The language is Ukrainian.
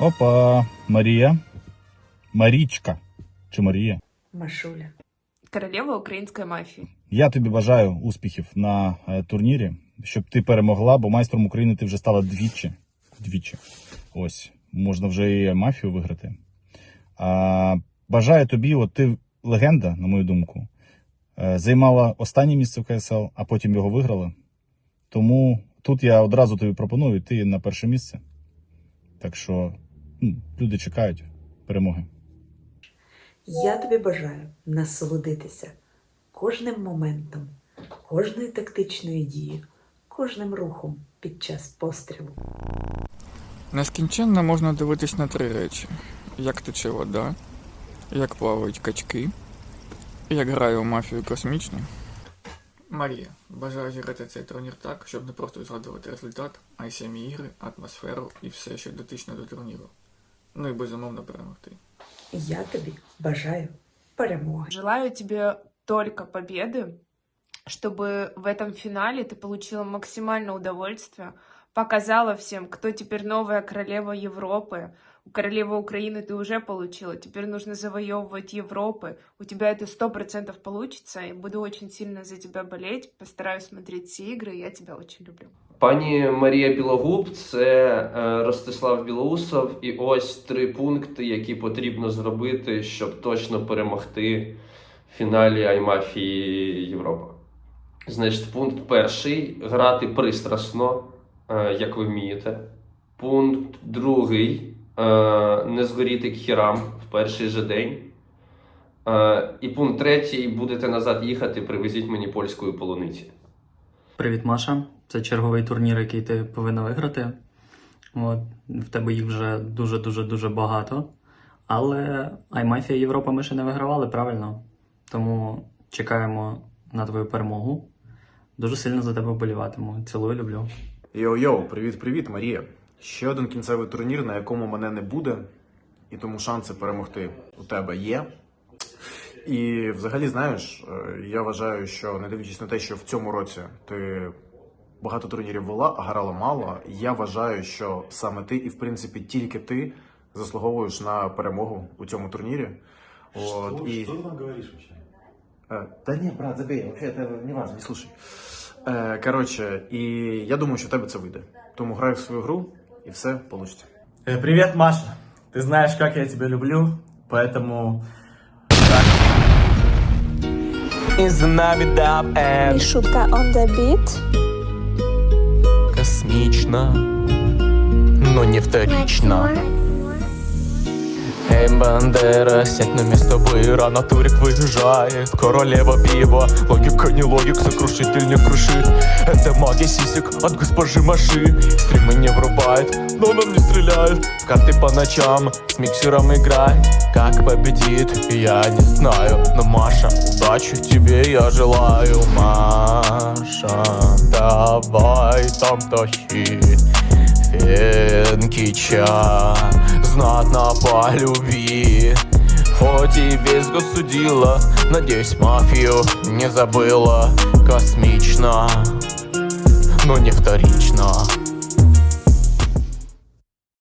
Опа, Марія. Марічка. Чи Марія? Машуля. Королева української мафії. Я тобі бажаю успіхів на е, турнірі, щоб ти перемогла, бо майстром України ти вже стала двічі. Двічі. Ось, можна вже і мафію виграти. А, бажаю тобі, от ти легенда, на мою думку, е, займала останнє місце в КСЛ, а потім його виграла. Тому тут я одразу тобі пропоную йти на перше місце. Так що люди чекають перемоги. Я тобі бажаю насолодитися кожним моментом, кожною тактичною дією, кожним рухом під час пострілу. Нескінченно можна дивитись на три речі: як тече вода, як плавають качки, як грає у мафію космічно. Марія, бажаю зіграти цей турнір так, щоб не просто згадувати результат, а й самі ігри, атмосферу і все, що дотично до турніру. Ну і безумовно перемогти. Я тобі бажаю перемоги. Желаю тебе только победы, чтобы в этом финале ты получила максимальное удовольствие, показала всем, кто теперь новая королева Европы. Королева Украины ты уже получила, теперь нужно завоевывать Европы. У тебя это сто процентов получится, и буду очень сильно за тебя болеть, постараюсь смотреть все игры, я тебя очень люблю. Пані Марія Білогуб, це е, Ростислав Білоусов, і ось три пункти, які потрібно зробити, щоб точно перемогти в фіналі Аймафії Європа. Значить, пункт перший грати пристрасно, е, як ви вмієте. Пункт другий е, не згоріти к хірам в перший же день. І пункт третій будете назад їхати, привезіть мені польської полуниці. Привіт, Маша. Це черговий турнір, який ти повинна виграти. От, в тебе їх вже дуже-дуже дуже багато. Але Аймафія Європа ми ще не вигравали, правильно? Тому чекаємо на твою перемогу. Дуже сильно за тебе вболіватиму. Цілую, люблю. Йоу-йоу, привіт-привіт, Марія. Ще один кінцевий турнір, на якому мене не буде, і тому шанси перемогти у тебе є. І взагалі, знаєш, е, я вважаю, що не дивлячись на те, що в цьому році ти багато турнірів вела, а грала мало, я вважаю, що саме ти, і в принципі тільки ти заслуговуєш на перемогу у цьому турнірі. От, і... Что ты там говоришь вообще? Э, Да не, брат, забей, вообще это не важно, не слушай. Е, Коротше, і я думаю, що в тебе це вийде. Тому грай в свою гру і все вийде. Э, Привет, Маша. Ты знаешь, как я тебя люблю, поэтому... із нами дав Н Шутка on the beat. Космічна, но не вторична Эй, Бандера, сядь на место быра. Натурик выезжает, королева пива. Логика не логик, сокрушитель не крушит Это магия сисек от госпожи Маши. Стримы не врубает, но нам не стреляет. В карты по ночам, с миксером играй Как победит, я не знаю. Но Маша, удачи тебе я желаю. Маша, давай там тащи Фенкича Знатно по любви Хоть и весь год судила Надеюсь, мафию не забыла Космично, но не вторично